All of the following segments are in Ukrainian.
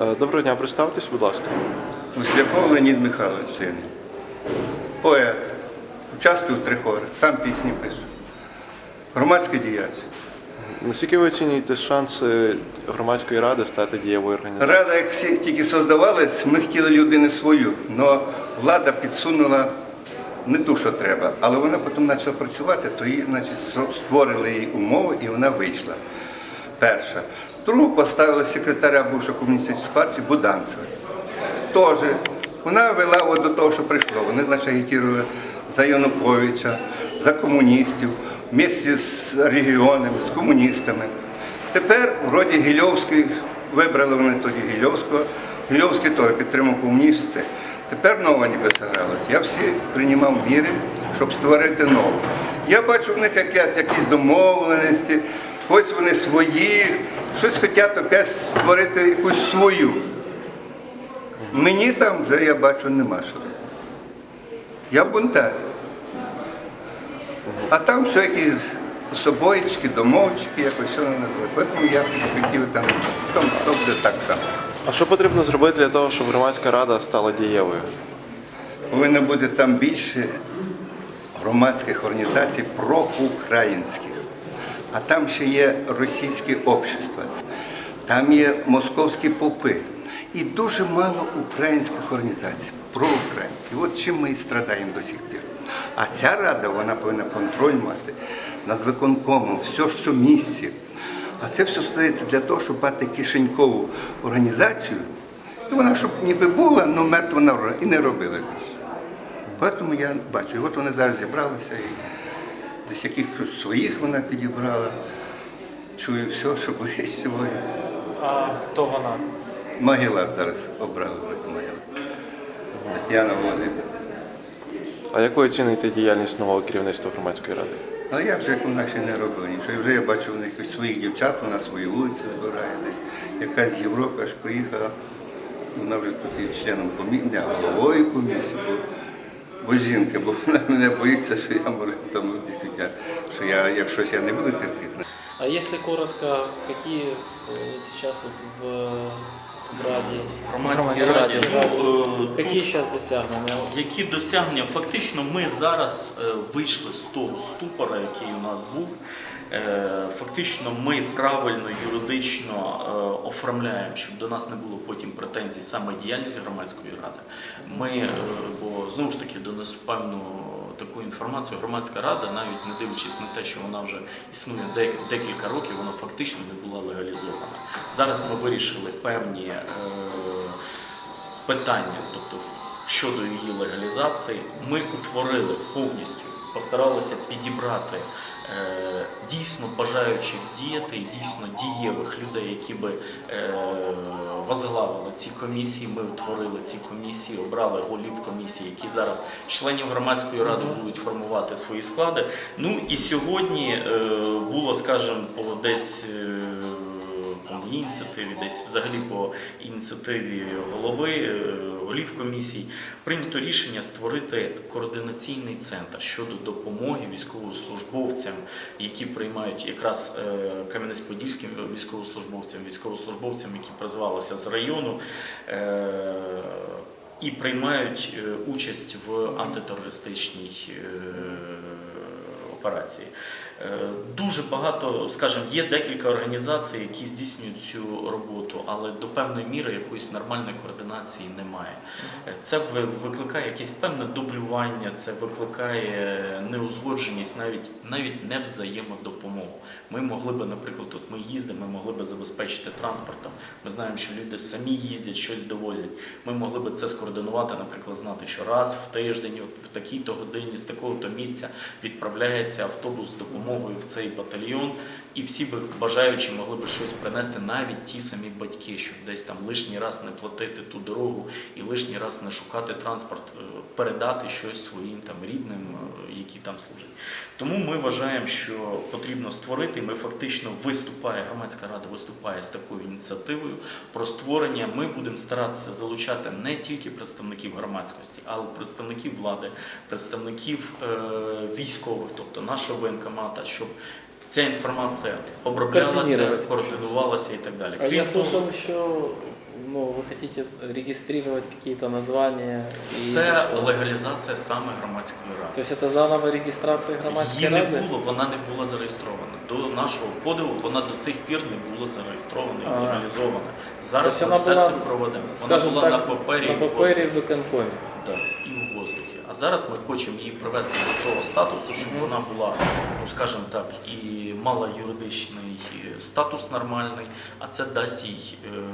Е, Доброго дня, представтесь, будь ласка. Гусляков Леонід Михайлович син. Поет. Участвую в три хори, сам пісні пишу. Громадський діяч. Наскільки ви оцінюєте шанси громадської ради стати дієвою організацією? Рада, як всі тільки создавалась, ми хотіли людини свою, але влада підсунула не ту, що треба, але вона потім почала працювати, то їй, значить, створили їй умови і вона вийшла. Перша. Другу поставили секретаря бувшої комуністичної партії Буданцева. Теж вона вела от до того, що прийшло. Вони, значить, агітували за Януковича, за комуністів, вместе з регіонами, з комуністами. Тепер, вроді, Гільовський, вибрали вони тоді Гільовського, Гільовський теж підтримав комуністів. Тепер нова ніби зігралась. Я всі приймав міри, щоб створити нову. Я бачу в них якісь, якісь домовленості, ось вони свої, щось хочуть опять створити якусь свою. Мені там вже я бачу нема що. Я бунтар. А там все якісь собоїчки, домовчики, якось що вони називають. Тому я хотів там, хто, хто буде так само. А що потрібно зробити для того, щоб громадська рада стала дієвою? Повинно бути там більше громадських організацій проукраїнських. А там ще є російське общество, там є московські попи. І дуже мало українських організацій, проукраїнських. От чим ми і страдаємо до сих пір. А ця рада вона повинна контроль мати над виконкомом, все в місці. А це все стається для того, щоб мати кишенькову організацію. І вона щоб ніби була, але мертва на і не робила більше. Тому я бачу, от вони зараз зібралися десь якихось своїх вона підібрала. Чую все, що ближче сьогодні. А хто вона? Магілат зараз обрали вроді Магілат. Тетяна Володимирівна. А як ви оцінюєте діяльність нового керівництва громадської ради? А я вже як вона ще не робила нічого. І вже я бачу в них своїх дівчат, вона свої вулиці збирає десь. Якась з Європи аж приїхала. Вона вже тут і членом комісії, головою комісії, бо, жінка, бо вона мене боїться, що я можу там дійсно, що я, як щось я не буду терпіти. А якщо коротко, які зараз в, в Раді? Громадській Громадській раді. раді. Ну, е, Які зараз досягнення? які досягнення? Фактично, ми зараз е, вийшли з того ступора, який у нас був. Е, Фактично, ми правильно юридично е, оформляємо, щоб до нас не було потім претензій саме діяльність громадської ради. Ми, е, бо знову ж таки донесу певну таку інформацію. Громадська рада, навіть не дивлячись на те, що вона вже існує декілька років, вона фактично не була легалізована. Зараз ми вирішили певні. питання, тобто щодо її легалізації, ми утворили повністю, постаралися підібрати дійсно бажаючих діяти дійсно дієвих людей, які би е, возглавили ці комісії. Ми утворили ці комісії, обрали голів комісії, які зараз членів громадської ради будуть формувати свої склади. Ну і сьогодні е, було, скажімо, десь. Ініціативі, десь взагалі по ініціативі голови, е, голів комісій, прийнято рішення створити координаційний центр щодо допомоги військовослужбовцям, які приймають якраз е, Кам'янець-Подільським військовослужбовцям, військовослужбовцям, які призвалися з району. е, І приймають участь в антитерористичній операції. Е, Дуже багато, скажімо, є декілька організацій, які здійснюють цю роботу, але до певної міри якоїсь нормальної координації немає. Е, Це ви- викликає якесь певне дублювання, це викликає неузгодженість, навіть навіть не взаємодопомогу. Ми могли би, наприклад, тут ми їздимо, ми могли би забезпечити транспортом. Ми знаємо, що люди самі їздять, щось довозять. Ми могли би це скоординувати, наприклад, знати, що раз в тиждень, в такій-то годині, з такого-то місця відправляється автобус з допомогою в цей батальйон, і всі би бажаючі могли би щось принести, навіть ті самі батьки, щоб десь там лишній раз не платити ту дорогу і лишній раз не шукати транспорт, е, передати щось своїм там рідним, е, які там служать. Тому ми вважаємо, що потрібно створити. Ми фактично виступає, громадська рада виступає з такою ініціативою про створення. Ми будемо старатися залучати не тільки представників громадськості, але представників влади, представників е, військових, тобто нашого воєнкомата, щоб ця інформація оброблялася, Координувати. координувалася і так далі. А Крім я того, слышал, що ну, вы хотите регистрировать какие-то названия? и Це что? легалізація саме громадської ради. То есть это заново регистрация громадской Її не рады? було, вона не була зареєстрована. До нашого подиву вона до цих пір не була зареєстрована і Ага. легалізована. Зараз Тобто ми вона все була, це проведемо. Вона скажем була так, на папері, на і в папері воздухі. в виконкомі. Да, і в воздухі. а зараз ми хочемо її привести до того статусу, щоб вона була, ну скажімо так, і мала юридичний статус нормальний, а це дасть їй, е, ну,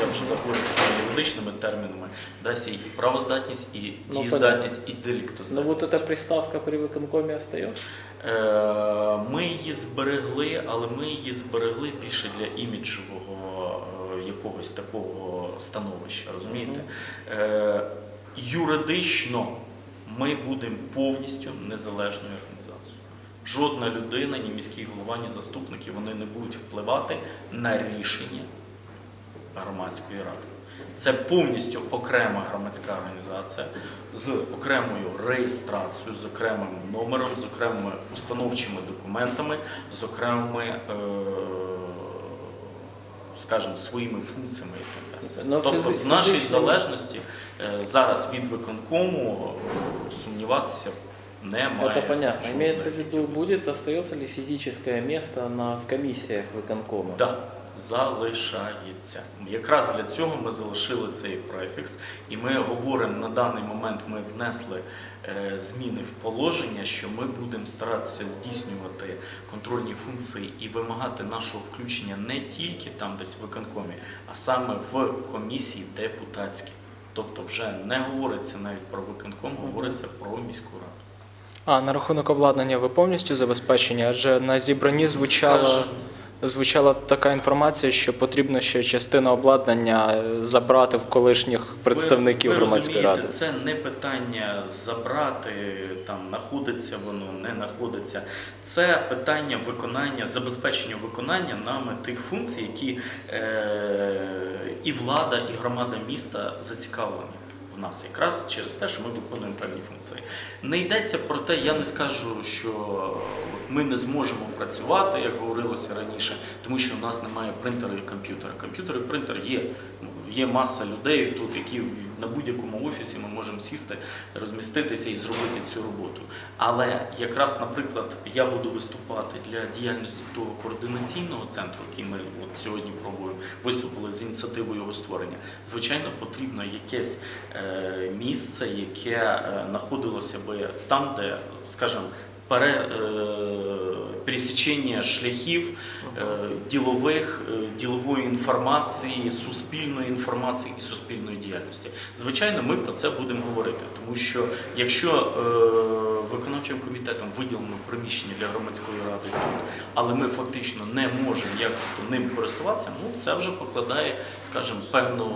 я вже заговорю юридичними термінами, дасть їй і правоздатність, і Ну, дієздатність, і деліктоздатність. вот эта приставка при виконкоме остается? Е, Ми її зберегли, але ми її зберегли більше для іміджового е, якогось такого становища. Розумієте? Юридично ми будемо повністю незалежною організацією. Жодна людина, ні міський голова, ні заступники вони не будуть впливати на рішення громадської ради. Це повністю окрема громадська організація з окремою реєстрацією, з окремим номером, з окремими установчими документами, з окремими, е, скажімо, своїми функціями і так далі. Но Тобто в нашій залежності е, зараз від виконкому сумніватися немає. Это понятно. Имеется в виду, будет, остается ли физическое место на, в комиссиях виконкома? Да, залишається. Якраз для цього ми залишили цей префікс, і ми говоримо на даний момент. Ми внесли е, зміни в положення, що ми будемо старатися здійснювати контрольні функції і вимагати нашого включення не тільки там, десь в виконкомі, а саме в комісії депутатській. Тобто, вже не говориться навіть про виконком, говориться про міську раду. А на рахунок обладнання ви повністю забезпечені? Адже на зібранні Скажем, звучала така інформація, що потрібно ще частину обладнання е, забрати в колишніх представників ви, ви громадської ради. Це не питання забрати, там знаходиться воно, не знаходиться. Це питання виконання, забезпечення виконання нами тих функцій, які е, і влада, і громада міста зацікавлені. В нас якраз через те, що ми виконуємо певні функції. Не йдеться про те, я не скажу, що ми не зможемо працювати, як говорилося раніше, тому що у нас немає принтера і комп'ютера. Комп'ютер і принтер є. Ну, Є маса людей тут, які на будь-якому офісі ми можемо сісти, розміститися і зробити цю роботу. Але якраз, наприклад, я буду виступати для діяльності того координаційного центру, який ми от сьогодні пробуємо виступили з ініціативою його створення. Звичайно, потрібно якесь е, місце, яке е, знаходилося би там, де, скажімо, пере, е, пересічення шляхів е, ділових, е, ділової інформації, суспільної інформації і суспільної діяльності. Звичайно, ми про це будемо говорити, тому що якщо виконавчим комітетом виділено приміщення для громадської ради але ми фактично не можемо якісно ним користуватися, ну це вже покладає, скажімо, певну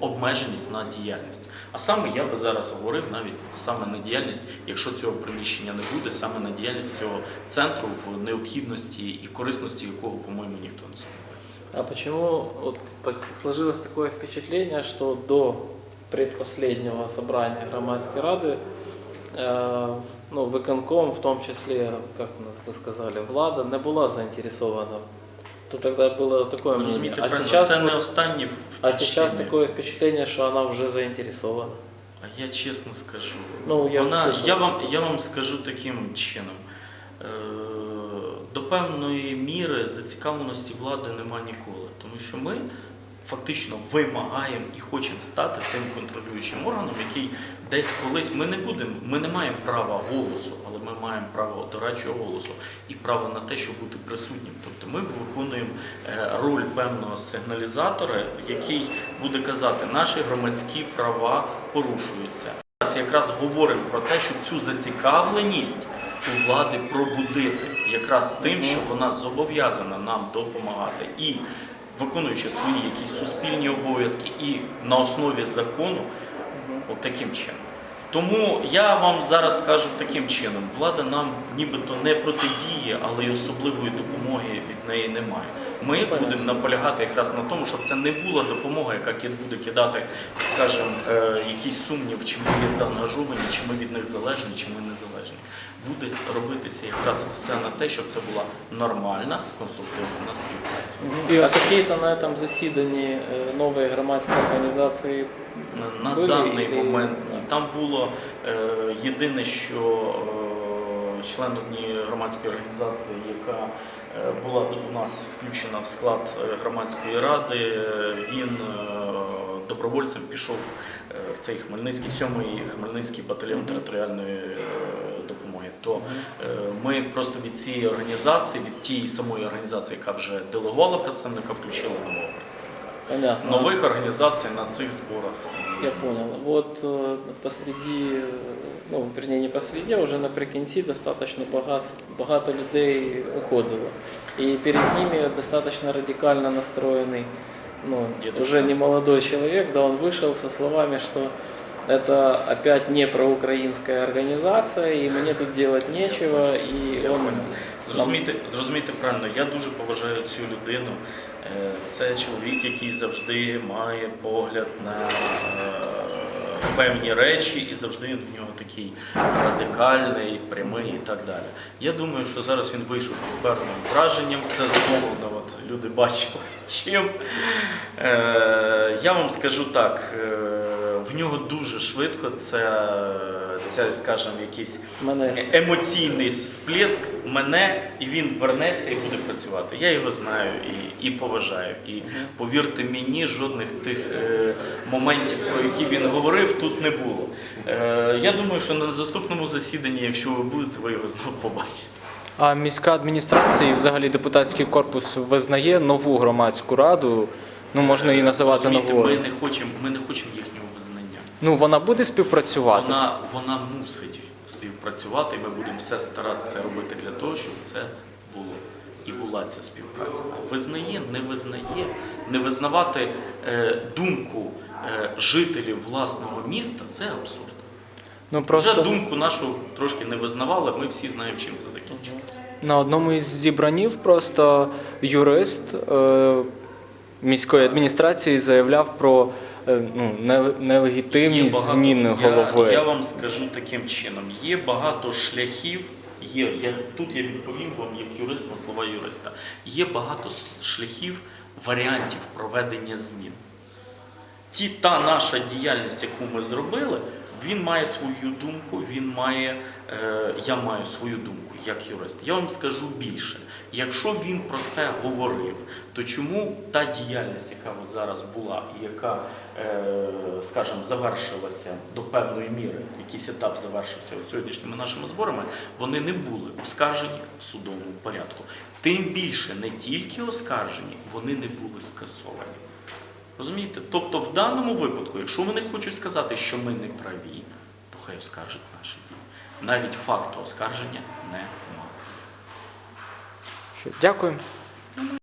обмеженість на діяльність. А саме я би зараз говорив навіть саме на діяльність, якщо цього приміщення не буде, саме на діяльність цього центру в необхідності і корисності якого, по-моєму, ніхто не сумнівається. А почему вот так сложилось такое впечатление, что до предпоследнего собрания громадской рады, э, ну, виконком, в том числе, как вы сказали, влада, не была заинтересована. то тогда было такое мнение. А правильно, сейчас, це не останні а сейчас такое впечатление, что она уже заинтересована. А я чесно скажу, Ну, я вона, я, вам, я вам скажу таким чином. Е, До певної міри зацікавленості влади нема ніколи, тому що ми фактично вимагаємо і хочемо стати тим контролюючим органом, який десь колись ми не будемо, ми не маємо права голосу, але ми маємо право дорадчого голосу і право на те, щоб бути присутнім. Тобто ми виконуємо е, роль певного сигналізатора, який буде казати, наші громадські права порушуються. Зараз якраз говоримо про те, щоб цю зацікавленість у влади пробудити, якраз тим, що вона зобов'язана нам допомагати і виконуючи свої якісь суспільні обов'язки, і на основі закону, от таким чином. Тому я вам зараз скажу таким чином: влада нам нібито не протидіє, але й особливої допомоги від неї немає. Ми будемо наполягати якраз на тому, щоб це не була допомога, яка ки- буде кидати, скажімо, е, якийсь сумнів, чи ми є заангажовані, чи ми від них залежні, чи ми незалежні. Буде робитися якраз все на те, щоб це була нормальна, конструктивна співпраця. И а какие-то на этом засіданні э, новые громадські організації На, на Були даний і- момент ні. там було е, єдине, що е, член однієї громадської організації, яка е, була у нас включена в склад е, громадської ради, він е, добровольцем пішов в цей Хмельницький, сьомий Хмельницький батальйон територіальної допомоги. То ми просто від цієї організації, від тієї самої організації, яка вже делегувала представника, включили нового представника. понятно. Нових організацій на цих зборах. Я понял. Вот э, посреди, э, ну, вернее, не посреди, а уже наприкінці достаточно багато, багато людей уходило. І перед ними достаточно радикально настроєний, ну, Дедушка. уже не молодой человек, да, он вышел со словами, что это опять не проукраинская организация, и мне тут делать нечего, и Я он... понял. нам- Зрозумійте, зрозумійте правильно, я дуже поважаю цю людину. Е, Це чоловік, який завжди має погляд на е, певні речі, і завжди він в нього такий радикальний, прямий і так далі. Я думаю, що зараз він вийшов під певним враженням. Це зумовлено, от люди бачили чим. Е, Я вам скажу так, в нього дуже швидко це, це скажімо, якийсь емоційний всплеск мене, і він вернеться і буде працювати. Я його знаю і, і поважаю. І повірте мені, жодних тих е, моментів, про які він говорив, тут не було. Е, я думаю, що на наступному засіданні, якщо ви будете, ви його знов побачите. А міська адміністрація і взагалі депутатський корпус визнає нову громадську раду. Ну можна її називати новою. Ми не хочемо, ми не хочемо їхнього визнання. Ну вона буде співпрацювати. Вона, вона мусить співпрацювати, і ми будемо все старатися робити для того, щоб це було. І була ця співпраця. Визнає, не визнає, не визнавати е, думку е, жителів власного міста це абсурд. Ну Вже думку нашу трошки не визнавали, ми всі знаємо, чим це закінчилося. на одному із зібранів просто юрист е, міської адміністрації заявляв про ну, нел- нелегітимність багато- зміни голови. Я, я вам скажу таким чином: є багато шляхів. Є, я, тут я відповім вам як юрист на слова юриста. Є багато шляхів, варіантів проведення змін. Ті, та наша діяльність, яку ми зробили, він має свою думку, він має, е, я маю свою думку як юрист. Я вам скажу більше. Якщо він про це говорив, то чому та діяльність, яка от зараз була і яка, е, скажімо, завершилася до певної міри, якийсь етап завершився от сьогоднішніми нашими зборами, вони не були оскаржені в судовому порядку. Тим більше не тільки оскаржені, вони не були скасовані. Розумієте? Тобто, в даному випадку, якщо вони хочуть сказати, що ми не праві, то хай оскаржать наші дії. Навіть факту оскарження немає. Дякую.